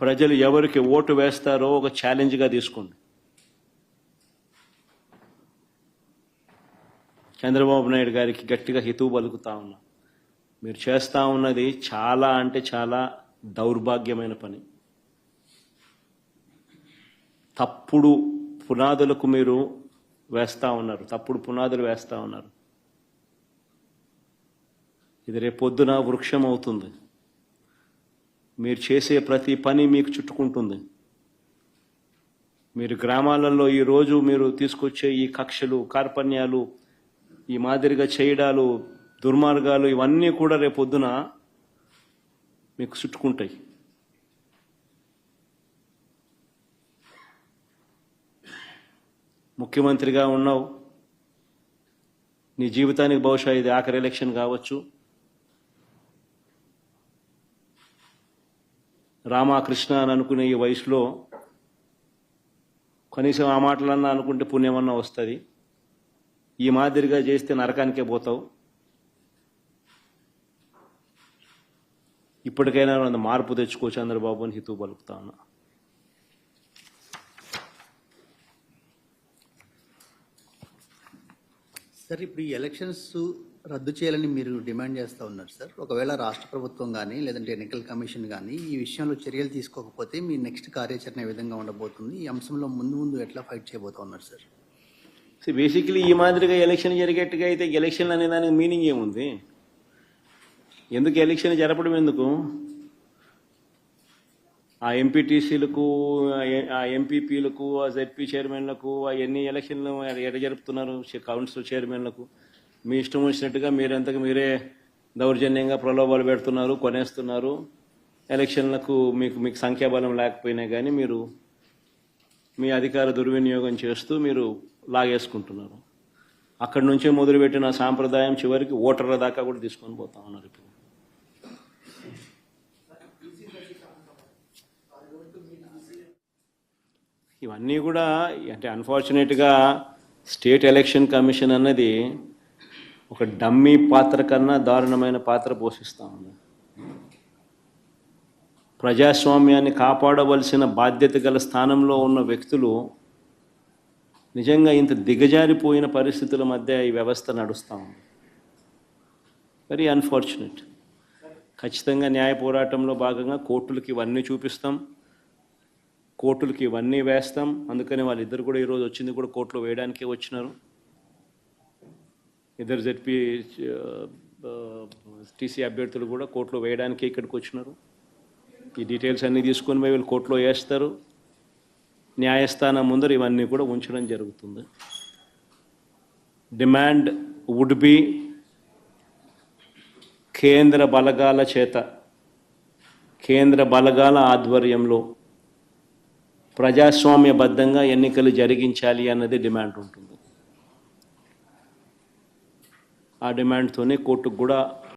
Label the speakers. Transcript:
Speaker 1: ప్రజలు ఎవరికి ఓటు వేస్తారో ఒక ఛాలెంజ్గా తీసుకోండి. చంద్రబాబు నాయుడు గారికి గట్టిగా హితువు పలుకుతా ఉన్నా. మీరు చేస్తా ఉన్నది చాలా అంటే చాలా దౌర్భాగ్యమైన పని. తప్పుడు పునాదులకు మీరు వేస్తూ ఉన్నారు. తప్పుడు పునాదులు వేస్తూ ఉన్నారు. ఇది రేపొద్దున వృక్షం అవుతుంది మీరు చేసే ప్రతి పని మీకు చుట్టుకుంటుంది. మీరు గ్రామాలలో ఈరోజు మీరు తీసుకొచ్చే ఈ కక్షలు కార్పణ్యాలు ఈ మాదిరిగా చేయడాలు దుర్మార్గాలు ఇవన్నీ కూడా రేపొద్దున మీకు చుట్టుకుంటాయి. ముఖ్యమంత్రిగా ఉన్నావు. నీ జీవితానికి బహుశా ఇది ఆఖరి ఎలక్షన్ కావచ్చు. రామకృష్ణ అని అనుకునే ఈ వయసులో కనీసం ఆ మాటలన్నా అనుకుంటే పుణ్యమన్నా వస్తుంది. ఈ మాదిరిగా చేస్తే నరకానికే పోతావు. ఇప్పటికైనా కొంత మార్పు తెచ్చుకో చంద్రబాబు అని హితవు పలుకుతా ఉన్నా.
Speaker 2: సార్ ఇప్పుడు ఈ ఎలక్షన్స్ రద్దు చేయాలని మీరు డిమాండ్ చేస్తూ ఉన్నారు సార్. ఒకవేళ రాష్ట్ర ప్రభుత్వం కానీ లేదంటే ఎన్నికల కమిషన్ కానీ ఈ విషయంలో చర్యలు తీసుకోకపోతే మీ నెక్స్ట్ కార్యాచరణ ఏ విధంగా ఉండబోతుంది? ఈ అంశంలో ముందు ముందు ఎట్లా ఫైట్ చేయబోతున్నారు సార్?
Speaker 1: సో ఈ మాదిరిగా ఎలక్షన్ జరిగేట్టుగా అయితే ఎలక్షన్ అనే దానికి మీనింగ్ ఏముంది? ఎందుకు ఎలక్షన్ జరపడం ఎందుకు? ఆ ఎంపీటీసీలకు ఆ ఎంపీపీలకు ఆ జెడ్పీ చైర్మన్లకు ఆ ఎన్ని ఎలక్షన్లు ఎట జరుపుతున్నారు? కౌన్సిల్ చైర్మన్లకు. మీ ఇష్టం వచ్చినట్టుగా మీరంతకు మీరే దౌర్జన్యంగా ప్రలోభాలు పెడుతున్నారు కొనేస్తున్నారు. ఎలక్షన్లకు మీకు మీకు సంఖ్యాబలం లేకపోయినా కానీ మీరు మీ అధికార దుర్వినియోగం చేస్తూ మీరు లాగేసుకుంటున్నారు. అక్కడి నుంచే మొదలుపెట్టిన సాంప్రదాయం చివరికి ఓటర్ల దాకా కూడా తీసుకొని పోతా ఉన్నారు ఇప్పుడు. ఇవన్నీ కూడా అంటే అన్ఫార్చునేట్గా స్టేట్ ఎలక్షన్ కమిషన్ అన్నది ఒక డమ్మీ పాత్ర కన్నా దారుణమైన పాత్ర పోషిస్తూ ఉంది ప్రజాస్వామ్యాన్ని కాపాడవలసిన బాధ్యత గల స్థానంలో ఉన్న వ్యక్తులు నిజంగా ఇంత దిగజారిపోయిన పరిస్థితుల మధ్య ఈ వ్యవస్థ నడుస్తూ ఉంది. వెరీ అన్ఫార్చునేట్ ఖచ్చితంగా న్యాయ పోరాటంలో భాగంగా కోర్టులకి ఇవన్నీ చూపిస్తాం. కోర్టులకి ఇవన్నీ వేస్తాం. అందుకని వాళ్ళిద్దరు కూడా ఈరోజు వచ్చింది కూడా కోర్టులో వేయడానికే వచ్చినారు. ఇద్దరు జడ్పీ టీసీ అభ్యర్థులు కూడా కోర్టులో వేయడానికి ఇక్కడికి వచ్చినారు. ఈ డీటెయిల్స్ అన్నీ తీసుకొని పోయి వీళ్ళు కోర్టులో వేస్తారు. న్యాయస్థానం ముందర ఇవన్నీ కూడా ఉంచడం జరుగుతుంది. డిమాండ్ వుడ్ బి కేంద్ర బలగాల చేత కేంద్ర బలగాల ఆధ్వర్యంలో ప్రజాస్వామ్యబద్ధంగా ఎన్నికలు జరిగించాలి అన్నది డిమాండ్ ఉంటుంది. ఆ డిమాండ్తోనే కోర్టుకు కూడా